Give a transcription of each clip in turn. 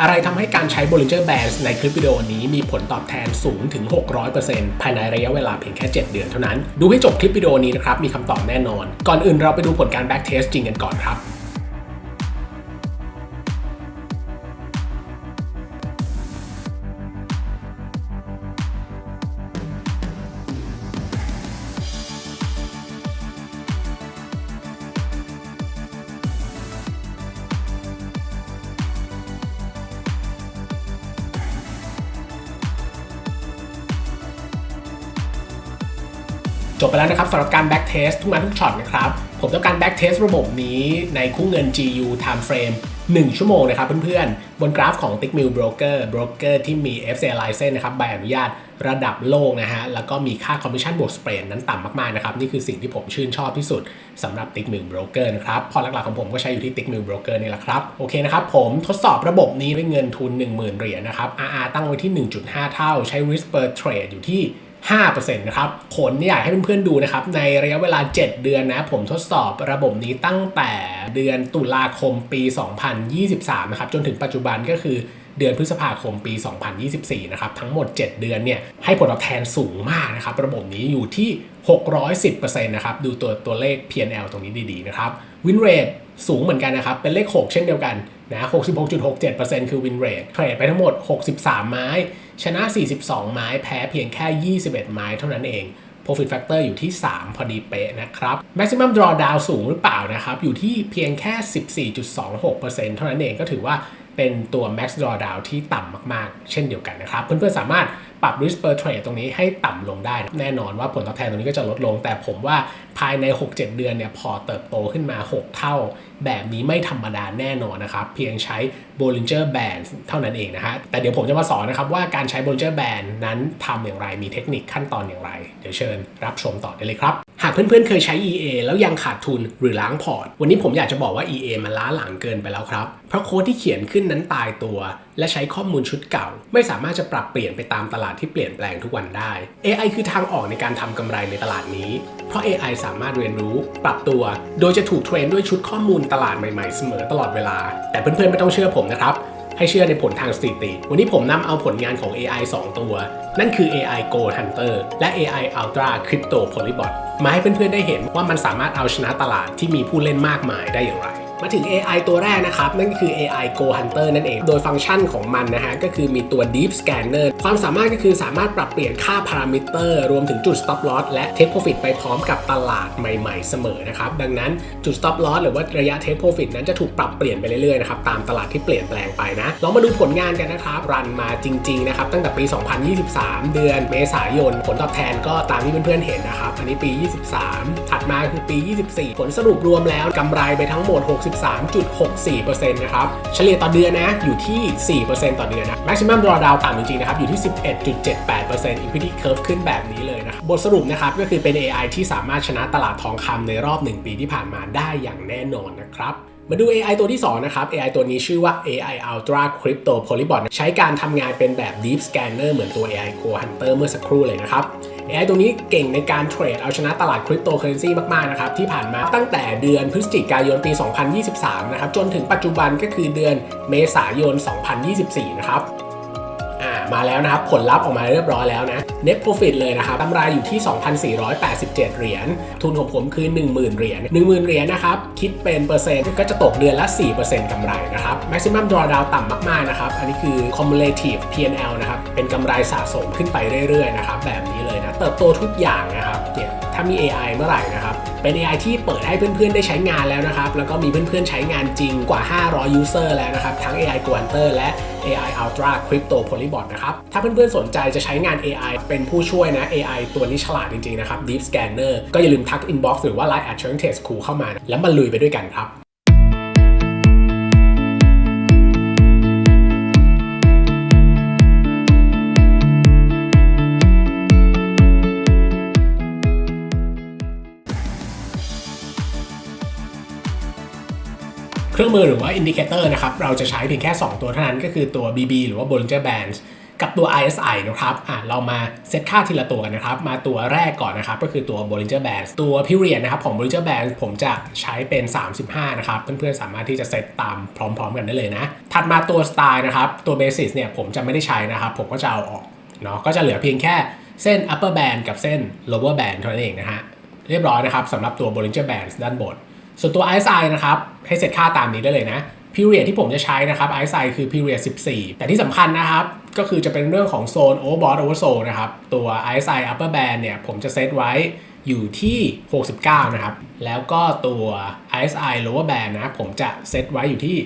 อะไรทำให้การใช้ Bollinger Bands ในคลิปวิดีโอนี้มีผลตอบแทนสูงถึง 600%ภายในระยะเวลาเพียงแค่ 7 เดือนเท่านั้น ดูให้จบคลิปวิดีโอนี้นะครับ มีคำตอบแน่นอน ก่อนอื่นเราไปดูผลการ back test จริงกันก่อนครับ บไปแล้วนะครับสำหรับการ back test ทุกมาทุกช็อตนะครับ ผมต้องการ back test ระบบนี้ในคู่เงิน GU time frame 1 ชั่วโมงนะครับเพื่อนๆ บนกราฟของ Tickmill Broker Broker ที่มี FCA license นะครับใบอนุญาตระดับโลกนะฮะ แล้วก็มีค่า commission บวก spread นั้นต่ำมากๆนะครับ นี่คือสิ่งที่ผมชื่นชอบที่สุดสำหรับ Tickmill Broker นะครับ พอหลักๆของผมก็ใช้อยู่ที่ Tickmill Broker นี่แหละครับ โอเคนะครับ ผมทดสอบระบบนี้ด้วยเงินทุน 10,000 เหรียญนะครับ RR ตั้งไว้ที่ 1.5 เท่า ใช้ risk per trade อยู่ที่ 5%นะครับ ผลเนี่ยอยากให้เพื่อนๆดูนะครับ ในระยะเวลา 7 เดือนนะ ผมทดสอบระบบนี้ตั้งแต่เดือนตุลาคมปี 2023 นะครับ จนถึงปัจจุบันก็คือเดือนพฤษภาคมปี 2024 นะครับ ทั้งหมด 7 เดือนเนี่ยให้ผลตอบแทนสูงมากนะครับ ระบบนี้อยู่ที่ 610%นะครับ ดูตัวตัวเลข P&L ตรงนี้ดีๆนะครับ Win Rate สูงเหมือนกันนะครับ เป็นเลข 6 เช่นเดียวกันนะ 66.67%คือ Win Rate เทรดไปทั้งหมด 63 ไม้ ชนะ 42 ไม้แพ้เพียงแค่ 21 ไม้เท่านั้นเอง Profit Factor อยู่ที่ 3 พอดีเป๊ะนะครับ Maximum Drawdown สูงหรือเปล่านะครับ อยู่ที่เพียงแค่ 14.26%เท่านั้นเองก็ถือว่าเป็นตัว Max Drawdown ที่ต่ำมากๆ เช่นเดียวกันนะครับ เพื่อนๆสามารถ ปรับ risk per trade ตรงนี้ให้ต่ำลงได้ แน่นอนว่าผลตอบแทนตรงนี้ก็จะลดลง แต่ผมว่าภายใน 6-7 เดือนเนี่ยพอเติบโตขึ้นมา 6 เท่า แบบนี้ไม่ธรรมดาแน่นอนนะครับ เพียงใช้ Bollinger Band เท่านั้นเองนะฮะแต่เดี๋ยวผมจะมาสอนนะครับว่าการใช้ Bollinger Band นั้นทำอย่างไรมีเทคนิคขั้นตอนอย่างไร เดี๋ยวเชิญรับชมต่อได้เลยครับหากเพื่อนๆ เคยใช้ EA แล้วยังขาดทุนหรือล้างพอร์ต วันนี้ผมอยากจะบอกว่า EA มันล้าหลังเกินไปแล้วครับ เพราะโค้ดที่เขียนขึ้นนั้นตายตัว และใช้ข้อมูลชุดเก่า ไม่สามารถจะปรับเปลี่ยนไปตามตลาดที่เปลี่ยนแปลงทุกวันได้ AI คือทางออกในการทำกำไรในตลาดนี้ เพราะ AI สามารถเรียนรู้ ปรับตัว โดยจะถูกเทรนด้วยชุดข้อมูลตลาดใหม่ๆเสมอตลอดเวลา แต่เพื่อนๆไม่ต้องเชื่อผมนะครับให้เชื่อในผลทางสถิติ วันนี้ผมนำเอาผลงานของ AI 2 ตัว นั่นคือ AI Gold Hunter และ AI Ultra Crypto Polybot มาให้เพื่อนๆได้เห็นว่ามันสามารถเอาชนะตลาดที่มีผู้เล่นมากมายได้อย่างไร มาถึง AI ตัวแรกนะครับ นั่นก็คือ AI Go Hunter นั่นเอง โดยฟังก์ชันของมันนะฮะ ก็คือมีตัว Deep Scanner ความสามารถก็คือสามารถปรับเปลี่ยนค่าพารามิเตอร์ รวมถึงจุด Stop Loss และ Take Profit ไปพร้อมกับตลาดใหม่ๆ เสมอนะครับ ดังนั้นจุด Stop Loss หรือว่าระยะ Take Profit นั้นจะถูกปรับเปลี่ยนไปเรื่อยๆนะครับตามตลาดที่เปลี่ยนแปลงไปนะลองมาดูผลงานกันนะครับรันมาจริงๆนะครับตั้งแต่ปี 2023 เดือนเมษายน ผลตอบแทนก็ตามที่เพื่อนๆเห็นนะครับอันนี้ปี 23 ถัดมาคือปี 24 ผลสรุปรวมแล้วกำไรไปทั้งหมด 60 63.64%นะครับ เฉลี่ยต่อเดือนนะอยู่ที่ 4%ต่อเดือนนะ maximum drawdown ต่ำจริงๆนะครับ อยู่ที่ 11.78% equity curve ขึ้นแบบนี้เลยนะครับบทสรุปนะครับ ก็คือเป็น AI ที่สามารถชนะตลาดทองคำในรอบ 1 ปีที่ผ่านมาได้อย่างแน่นอนนะครับมาดู AI ตัวที่ 2 นะครับ AI ตัวนี้ชื่อว่า AI Ultra Crypto Polybot ใช้การทำงานเป็นแบบ Deep Scanner เหมือนตัว AI Go Hunter เมื่อสักครู่เลยนะครับ AI ตัวนี้เก่งในการเทรดเอาชนะตลาดคริปโตเคอเรนซีมากๆนะครับที่ผ่านมาตั้งแต่เดือนพฤศจิกายนปี 2023 นะครับจนถึงปัจจุบันก็คือเดือนเมษายน 2024 นะครับ มาแล้วนะครับ ผลลัพธ์ออกมาเรียบร้อยแล้วนะ Net Profit เลยนะครับกำไรอยู่ที่ 2,487 เหรียญ ทุนของผมคือ 10,000 เหรียญ 10,000 เหรียญนะครับ คิดเป็นเปอร์เซ็นต์ก็จะตกเดือนละ 4%กำไรนะครับ Maximum Drawdown ต่ำมากๆนะครับ อันนี้คือ Cumulative P&L นะครับ เป็นกำไรสะสมขึ้นไปเรื่อยๆนะครับ แบบนี้เลยนะ เติบโตทุกอย่างนะครับเนี่ยถ้ามี AI เมื่อไหร่นะครับ เป็น AI ที่เปิดให้เพื่อนๆได้ใช้งานแล้วนะครับ แล้วก็มีเพื่อนๆใช้งานจริงกว่า 500 user แล้วนะครับ ทั้ง AI Quanter และ AI Ultra Crypto Polybot นะครับ ถ้าเพื่อนๆสนใจจะใช้งาน AI เป็นผู้ช่วยนะ AI ตัวนี้ฉลาดจริงๆนะครับ Deep Scanner ก็อย่าลืมทัก inbox หรือว่า Line at Churn Test c o o เข้ามา แล้วมาลุยไปด้วยกันครับ เครื่องมือหรือว่าอินดิเคเตอร์นะครับ เราจะใช้เพียงแค่ 2 ตัวเท่านั้นก็คือตัว BB หรือว่า Bollinger Bands กับตัว RSI นะครับอะเรามาเซตค่าทีละตัวกันนะครับ มาตัวแรกก่อนนะครับ ก็คือตัว Bollinger Band ตัว period นะครับของ Bollinger Band ผมจะใช้เป็น 35 นะครับ เพื่อนๆ สามารถที่จะเซตตามพร้อมๆ กันได้เลยนะ ถัดมาตัว style นะครับ ตัว basis เนี่ยผมจะไม่ได้ใช้นะครับ ผมก็จะเอาออกเนาะ ก็จะเหลือเพียงแค่เส้น upper band กับเส้น lower band เท่านั้นเองนะฮะ เรียบร้อยนะครับสำหรับตัว Bollinger Band ด้านบน ส่วนตัว RSI นะครับให้เซตค่าตามนี้ได้เลยนะ period ที่ผมจะใช้นะครับ RSI คือ period 14 แต่ที่สำคัญนะครับก็คือจะเป็นเรื่องของโซน overbought oversold นะครับ ตัว RSI upper band เนี่ยผมจะเซตไว้อยู่ที่ 69 นะครับ แล้วก็ตัว RSI lower band นะผมจะเซตไว้อยู่ที่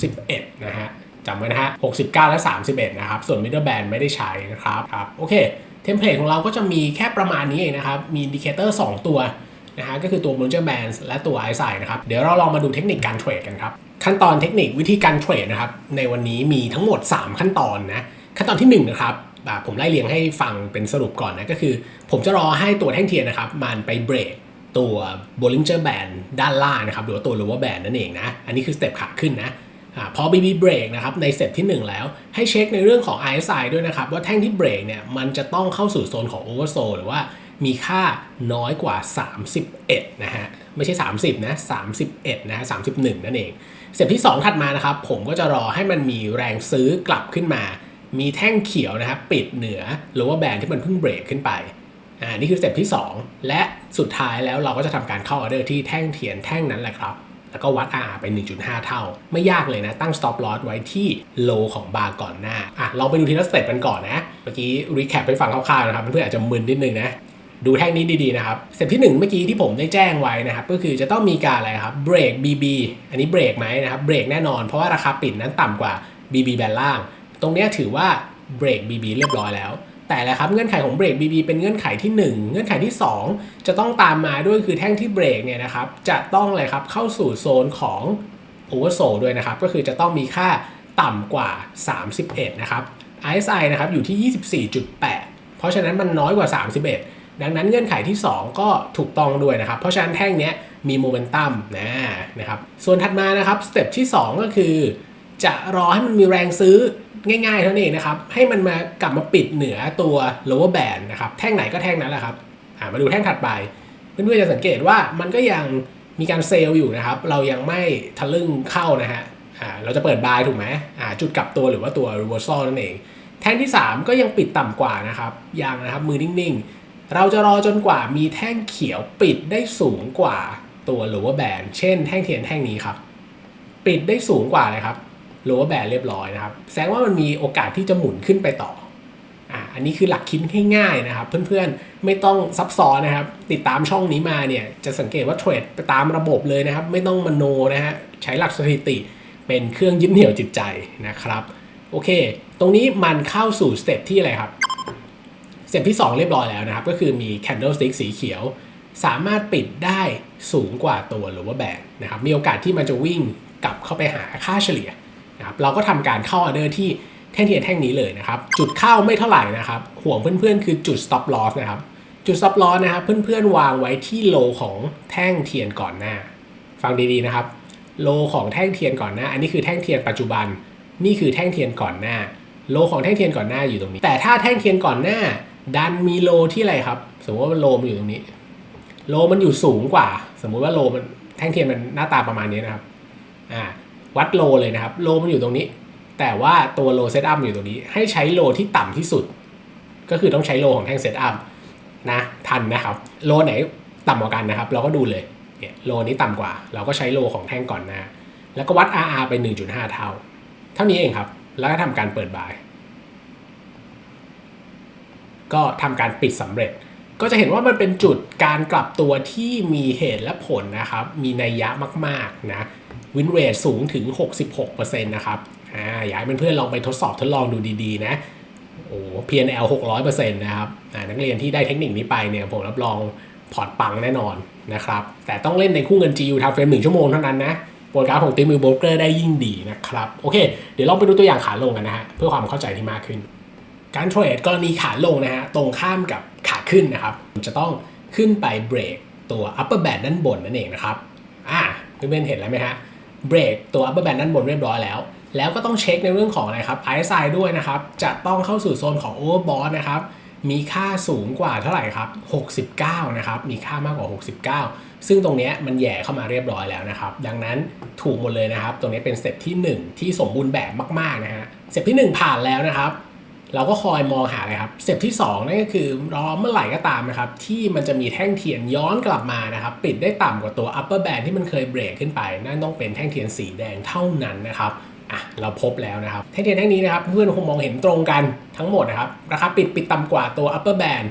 31 นะฮะจำไว้นะฮะ 69 และ 31 นะครับ ส่วน middle band ไม่ได้ใช้นะครับครับ โอเค เทมเพลตของเราก็จะมีแค่ประมาณนี้เองนะครับ มีอินดิเคเตอร์ 2 ตัว นะฮะก็คือตัว Bollinger Bands และตัว RSI นะครับ เดี๋ยวเราลองมาดูเทคนิคการเทรดกันครับ ขั้นตอนเทคนิควิธีการเทรดนะครับ ในวันนี้มีทั้งหมด 3 ขั้นตอนนะ ขั้นตอนที่1นะครับผมไล่เรียงให้ฟังเป็นสรุปก่อนนะ ก็คือ ผมจะรอให้ตัวแท่งเทียนนะครับ มันไปเบรกตัว Bollinger Band ด้านล่างนะครับหรือว่าตัว lower band นั่นเองนะ อันนี้คือสเต็ปขาขึ้นนะอาพอ BB เบรกนะครับในสเต็ปที่ 1 แล้วให้เช็คในเรื่องของ RSI ด้วยนะครับ ว่าแท่งที่เบรกเนี่ยมันจะต้องเข้าสู่โซนของ oversold หรือว่า มีค่าน้อยกว่า 31 นะฮะ ไม่ใช่ 30 นะ 31 นะฮะ 31 นั่นเองสเต็ปที่ 2 ถัดมานะครับ ผมก็จะรอให้มันมีแรงซื้อกลับขึ้นมา มีแท่งเขียวนะครับ ปิดเหนือ lower band ที่มันเพิ่งเบรกขึ้นไป อ่า นี่คือสเต็ปที่ 2 และสุดท้ายแล้วเราก็จะทำการเข้าออเดอร์ที่แท่งเทียนแท่งนั้นแหละครับแล้วก็วัด R ไป 1.5 เท่า ไม่ยากเลยนะ ตั้ง stop loss ไว้ที่ low ของบาร์ก่อนหน้า อะลองไปดูทีละสเต็ปกันก่อนนะ เมื่อกี้ recap ไปฟังคร่าวๆนะครับ เพื่อนๆอาจจะมึนนิดนึงนะ ดูแท่งนี้ดีๆนะครับสเต็ปที่ 1 เมื่อกี้ที่ผมได้แจ้งไว้นะครับ ก็คือจะต้องมีการอะไรครับเบรก BB อันนี้เบรกไหมนะครับเบรกแน่นอนเพราะว่าราคาปิดนั้นต่ำกว่า BB แบนล่าง ตรงนี้ถือว่าเบรก BB เรียบร้อยแล้ว แต่และครับเงื่อนไขของเบรก BB เป็นเงื่อนไขที่ 1 เงื่อนไขที่ 2 จะต้องตามมาด้วยคือแท่งที่เบรกเนี่ยนะครับจะต้องอะไรครับเข้าสู่โซนของ oversold ด้วยนะครับก็คือจะต้องมีค่าต่ำกว่า 31 นะครับ RSI นะครับอยู่ที่ 24.8 เพราะฉะนั้นมันน้อยกว่า 31 ดังนั้นเงื่อนไขที่ 2 ก็ถูกต้องด้วยนะครับ เพราะฉะนั้นแท่งนี้มีโมเมนตัมนะนะครับ ส่วนถัดมานะครับสเต็ปที่ 2 ก็คือ จะรอให้มันมีแรงซื้อง่ายๆเท่านั้นเองนะครับ ให้มันมากลับมาปิดเหนือตัว lower band นะครับ แท่งไหนก็แท่งนั้นแหละครับอ่ามาดูแท่งถัดไป เพื่อนๆจะสังเกตว่ามันก็ยังมีการเซลล์อยู่นะครับ เรายังไม่ทะลึ่งเข้านะฮะอ่าเราจะเปิดบายถูกไหมอ่าจุดกลับตัวหรือว่าตัว reversal นั่นเอง แท่งที่ 3 ก็ยังปิดต่ำกว่านะครับยังนะครับมือนิ่งๆ เราจะรอจนกว่ามีแท่งเขียวปิดได้สูงกว่าตัว lower band เช่นแท่งเทียนแท่งนี้ครับ ปิดได้สูงกว่าเลยครับ lower band เรียบร้อยนะครับ แสดงว่ามันมีโอกาสที่จะหมุนขึ้นไปต่ออะอันนี้คือหลักคิดง่ายๆนะครับ เพื่อนๆไม่ต้องซับซ้อนนะครับ ติดตามช่องนี้มาเนี่ยจะสังเกตว่าเทรดไปตามระบบเลยนะครับ ไม่ต้องมโนนะฮะใช้หลักสถิติเป็นเครื่องยึดเหนี่ยวจิตใจนะครับโอเค ตรงนี้มันเข้าสู่สเต็ปที่อะไรครับ เต็ปที่ 2 เรียบร้อยแล้วนะครับ ก็คือมี candlestick สีเขียว สามารถปิดได้สูงกว่าตัว lower band นะครับ มีโอกาสที่มันจะวิ่งกลับเข้าไปหาค่าเฉลี่ยนะครับ เราก็ทำการเข้าออเดอร์ที่แท่งเทียนแท่งนี้เลยนะครับ จุดเข้าไม่เท่าไหร่นะครับ ห่วงเพื่อนๆ คือจุด stop loss นะครับ จุด stop loss นะครับเพื่อนๆ วางไว้ที่โลของแท่งเทียนก่อนหน้า ฟังดีๆนะครับ โลของแท่งเทียนก่อนหน้า อันนี้คือแท่งเทียนปัจจุบัน นี่คือแท่งเทียนก่อนหน้า โลของแท่งเทียนก่อนหน้าอยู่ตรงนี้ แต่ถ้าแท่งเทียนก่อนหน้า ดันมีโลที่อะไรครับ สมมติว่าโลมันอยู่ตรงนี้ โลมันอยู่สูงกว่า สมมุติว่าโลมันแท่งเทียนมันหน้าตาประมาณนี้นะครับอ่าวัดโลเลยนะครับ โลมันอยู่ตรงนี้ แต่ว่าตัวโลเซตอัพอยู่ตรงนี้ ให้ใช้โลที่ต่ำที่สุด ก็คือต้องใช้โลของแท่งเซตอัพนะทันนะครับ โลไหนต่ำกว่ากันนะครับ เราก็ดูเลยเนี่ยโลนี้ต่ำกว่า เราก็ใช้โลของแท่งก่อนน้าแล้วก็วัด RR ไป 1.5 เท่า เท่านี้เองครับ แล้วก็ทำการเปิดบาย ก็ทำการปิดสำเร็จ ก็จะเห็นว่ามันเป็นจุดการกลับตัวที่มีเหตุและผลนะครับ มีนัยยะมากๆนะวินเรทสูงถึง 66%นะครับอ่าอยากให้เพื่อนๆลองไปทดสอบทดลองดูดีๆนะโอ้ PNL 600%นะครับอ่านักเรียนที่ได้เทคนิคนี้ไปเนี่ยผมรับรองพอร์ตปังแน่นอนนะครับ แต่ต้องเล่นในคู่เงิน GU ทำเฟรมหนึ่งชั่วโมงเท่านั้นนะโปรแกรมของตีมือโบรกเกอร์ได้ยิ่งดีนะครับ โอเค เดี๋ยวลองไปดูตัวอย่างขาลงกันนะฮะ เพื่อความเข้าใจที่มากขึ้น การเทรดกรณีขาลงนะฮะตรงข้ามกับขาขึ้นนะครับ จะต้องขึ้นไปเบรกตัว upper band ด้านบนนั่นเองนะครับอ่าเพื่อนๆเห็นแล้วไหมฮะเบรกตัว upper band ด้านบนเรียบร้อยแล้ว แล้วก็ต้องเช็คในเรื่องของอะไรครับ RSI ด้วยนะครับ จะต้องเข้าสู่โซนของ Overbought นะครับมีค่าสูงกว่าเท่าไหร่ครับ 69 นะครับ มีค่ามากกว่า 69 ซึ่งตรงนี้มันแย่เข้ามาเรียบร้อยแล้วนะครับ ดังนั้นถูกหมดเลยนะครับ ตรงนี้เป็นสเต็ปที่ 1 ที่สมบูรณ์แบบมาก ๆ นะฮะ สเต็ปที่ 1 ผ่านแล้วนะครับ เราก็คอยมองหาอะไรครับสเต็ปที่2นั่นก็คือรอเมื่อไหร่ก็ตามนะครับที่มันจะมีแท่งเทียนย้อนกลับมานะครับปิดได้ต่ำกว่าตัว upper band ที่มันเคยเบรกขึ้นไป นั่นต้องเป็นแท่งเทียนสีแดงเท่านั้นนะครับอะเราพบแล้วนะครับแท่งเทียนแท่งนี้นะครับเพื่อนคงมองเห็นตรงกันทั้งหมดนะครับราคาปิดปิดต่ำกว่าตัว upper band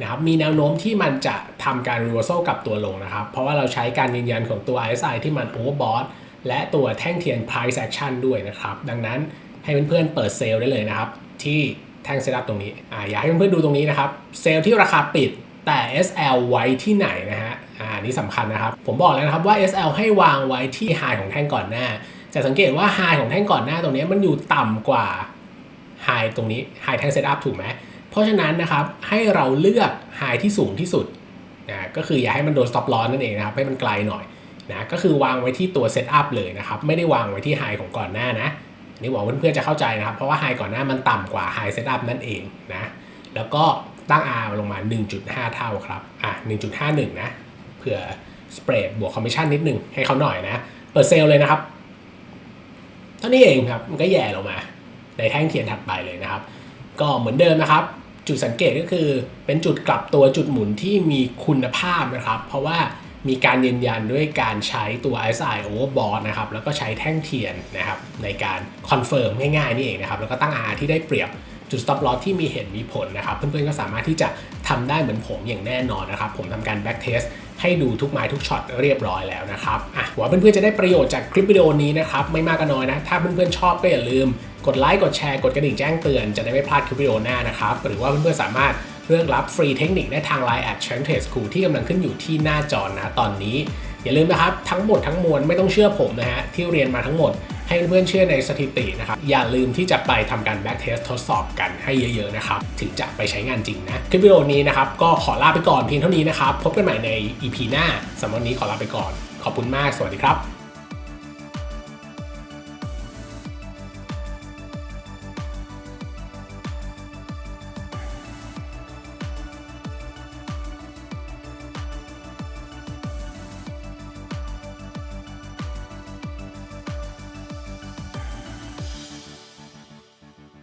นะครับมีแนวโน้มที่มันจะทำการ reversal กลับตัวลงนะครับ เพราะว่าเราใช้การยืนยันของตัว RSI ที่มัน overbought และตัวแท่งเทียน price action ด้วยนะครับ ดังนั้นให้เพื่อนๆเปิดเซลล์ได้เลยนะครับ ที่ แท่งเซตอัพตรงนี้อ่าอยากให้เพื่อนๆดูตรงนี้นะครับ เซลล์ที่ราคาปิดแต่ SL ไว้ที่ไหนนะฮะอ่าอันนี่สำคัญนะครับ ผมบอกแล้วนะครับว่า SL ให้วางไว้ที่ high ของแท่งก่อนหน้า จะสังเกตว่า high ของแท่งก่อนหน้าตรงนี้มันอยู่ต่ำกว่า high ตรงนี้ high แท่งเซตอัพถูกไหมเพราะฉะนั้นนะครับให้เราเลือก high ที่สูงที่สุดนะก็คืออย่าให้มันโดน stop loss นั่นเองนะครับให้มันไกลหน่อยนะก็คือวางไว้ที่ตัว set up เลยนะครับไม่ได้วางไว้ที่ high ของก่อนหน้านะ นนี่หวังว่าเพื่อนๆจะเข้าใจนะครับ เพราะว่า high ก่อนหน้ามันต่ำกว่า high set up นั่นเองนะ แล้วก็ตั้ง R ลงมา 1.5 เท่าครับ อะ 1.51 นะ เผื่อสเปรดบวกคอมมิชชั่นนิดหนึ่งให้เขาหน่อยนะ เปิดเซลล์เลยนะครับ เท่านี้เองครับ มันก็แย่ลงมา ในแท่งเทียนถัดไปเลยนะครับ ก็เหมือนเดิมนะครับ จุดสังเกตก็คือเป็นจุดกลับตัวจุดหมุนที่มีคุณภาพนะครับ เพราะว่า มีการยืนยันด้วยการใช้ตัว RSI overbought นะครับแล้วก็ใช้แท่งเทียนนะครับในการคอนเฟิร์มง่ายๆนี่เองนะครับแล้วก็ตั้ง R ที่ได้เปรียบจุด stop loss ที่มีเหตุมีผลนะครับ เพื่อนๆก็สามารถที่จะทำได้เหมือนผมอย่างแน่นอนนะครับ ผมทำการ back test ให้ดูทุกไม้ทุกช็อตเรียบร้อยแล้วนะครับอะหวังเพื่อนๆจะได้ประโยชน์จากคลิปวิดีโอนี้นะครับ ไม่มากก็น้อยนะ ถ้าเพื่อนๆชอบก็อย่าลืม กดไลค์กดแชร์กดกระดิ่งแจ้งเตือนจะได้ไม่พลาดคลิปวิดีโอหน้านะครับ หรือว่าเพื่อนๆสามารถ เลือกรับฟรีเทคนิคได้ทาง Line at c h a n t e School ที่กำลังขึ้นอยู่ที่หน้าจอนะตอนนี้ อย่าลืมนะครับ ทั้งหมดทั้งมวลไม่ต้องเชื่อผมนะฮะ ที่เรียนมาทั้งหมด ให้เพื่อนๆเชื่อในสถิตินะครับ อย่าลืมที่จะไปทำการ back test ทดสอบกันให้เยอะๆนะครับ ถึงจะไปใช้งานจริงนะ คลิปวิดีโอนี้นะครับ ก็ขอลาไปก่อนเพียงเท่านี้นะครับ พบกันใหม่ใน EP หน้าสำหรับวันนี้ขอลาไปก่อน ขอบคุณมาก สวัสดีครับ